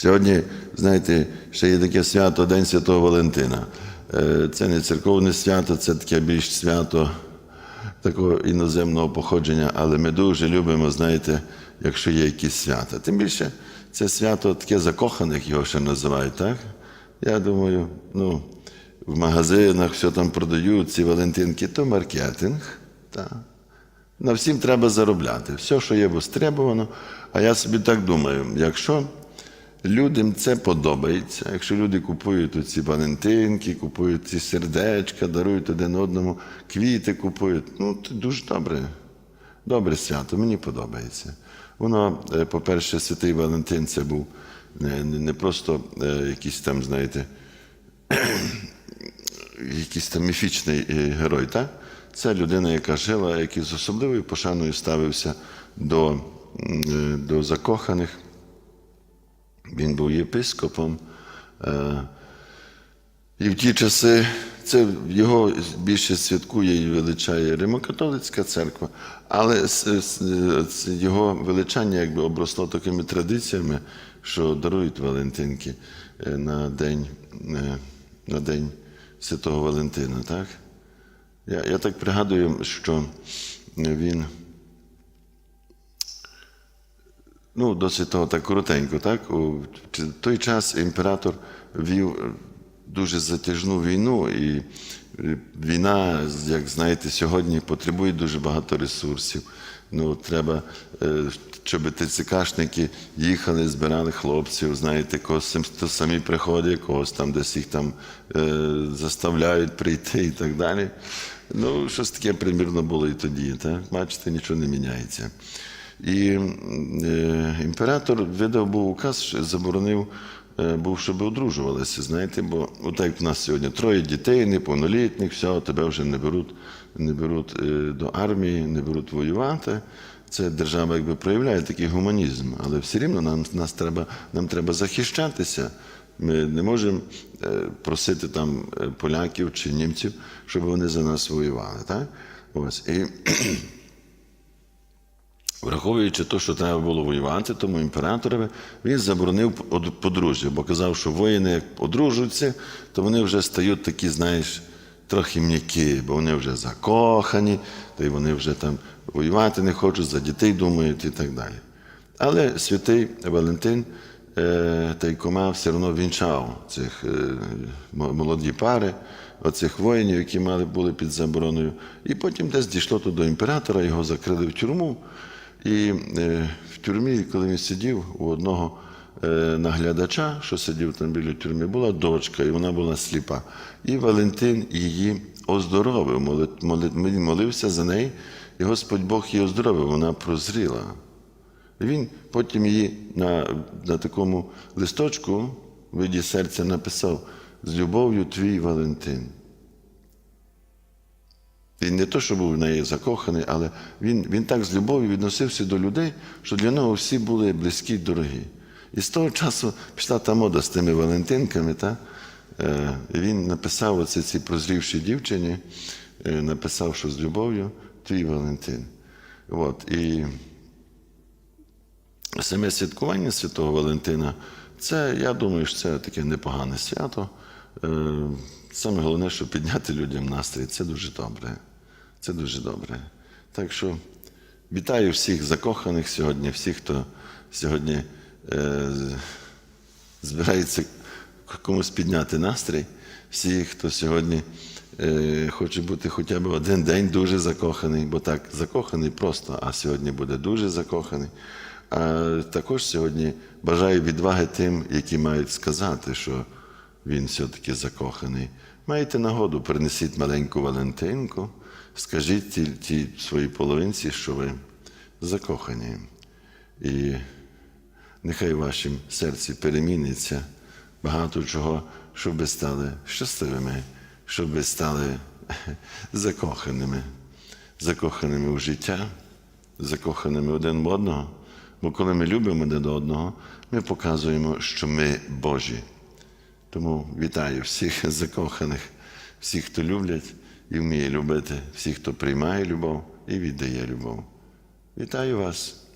Сьогодні, знаєте, ще є таке свято День Святого Валентина. Е, Це не церковне свято, це таке більш свято такого іноземного походження, але ми дуже любимо, знаєте, якщо є якісь свята. Тим більше це свято таке закоханих його ще називають, так? Я думаю, ну, в магазинах все там продають, ці Валентинки, то маркетинг. Так. На всім треба заробляти. Все, що є востребовано. А я собі так думаю, якщо людям це подобається, якщо люди купують ці валентинки, купують ці сердечка, дарують один одному, квіти купують, ну, це дуже добре. Добре свято, мені подобається. Воно, е, по-перше, святий Валентин це був не, не просто е, якийсь там, знаєте, якийсь там міфічний е, герой, так? Це людина, яка жила, який з особливою пошаною ставився до, е, до закоханих. Він був єпископом. Е, І в ті часи це його більше святкує і величає Римокатолицька церква, але його величання якби обросло такими традиціями, що дарують Валентинки е, на день, е, на день Святого Валентина. Так? Я, я так пригадую, що він ну, досить того так коротенько, так? У той час імператор вів е, дуже затяжну війну, і війна, як знаєте, сьогодні потребує дуже багато ресурсів. Ну, треба, е, щоб ТЦКшники їхали, збирали хлопців, знаєте, когось то самі приходять, когось там десь їх там е, заставляють прийти і так далі. Ну, щось таке примірно було і тоді. Так? Бачите, нічого не міняється. І е, імператор видав був указ, що заборонив, е, був, щоб одружувалися. Знаєте, бо як в нас сьогодні троє дітей, неповнолітніх, все, тебе вже не беруть, не беруть е, до армії, не беруть воювати. Це держава якби проявляє такий гуманізм, але все рівно нам, нас треба, нам треба захищатися. Ми не можемо е, просити там е, поляків чи німців, щоб вони за нас воювали. Так? Ось. І Враховуючи те, що треба було воювати, тому імператорові він заборонив подружжя, бо казав, що воїни, як одружуються, то вони вже стають такі, знаєш, трохи м'які, бо вони вже закохані, та й вони вже там воювати не хочуть, за дітей думають і так далі. Але святий Валентин е, та й все одно вінчав цих е, молоді пари, оцих воїнів, які мали були під забороною. І потім десь дійшло то до імператора, його закрили в тюрму. І е, в тюрмі, коли він сидів, у одного е, наглядача, що сидів там біля тюрми, була дочка, і вона була сліпа. І Валентин її оздоровив, він молився за неї, і Господь Бог її оздоровив, вона прозріла. І Він потім її на, на такому листочку в виді серця написав з любов'ю твій Валентин. Він не то, що був в неї закоханий, але він, він так з любов'ю відносився до людей, що для нього всі були близькі дорогі. І з того часу пішла та мода з тими Валентинками. Та? Е, він написав оце цій прозрівшій дівчині, е, написав, що з любов'ю твій Валентин. От, і саме святкування Святого Валентина, це, я думаю, що це таке непогане свято. Е, Саме головне, щоб підняти людям настрій, це дуже добре. Це дуже добре. Так що вітаю всіх закоханих сьогодні, всіх, хто сьогодні е, збирається комусь підняти настрій, всіх, хто сьогодні е, хоче бути хоча б один день дуже закоханий, бо так, закоханий просто, а сьогодні буде дуже закоханий. А також сьогодні бажаю відваги тим, які мають сказати, що він все-таки закоханий. Маєте нагоду, принесіть маленьку Валентинку, скажіть тій, тій своїй половинці, що ви закохані. І нехай в вашім серці переміниться багато чого, щоб ви стали щасливими, щоб ви стали закоханими, закоханими у життя, закоханими один в одного. Бо коли ми любимо один одного, ми показуємо, що ми Божі. Тому вітаю всіх закоханих, всіх, хто люблять і вміє любити, всіх, хто приймає любов і віддає любов. Вітаю вас!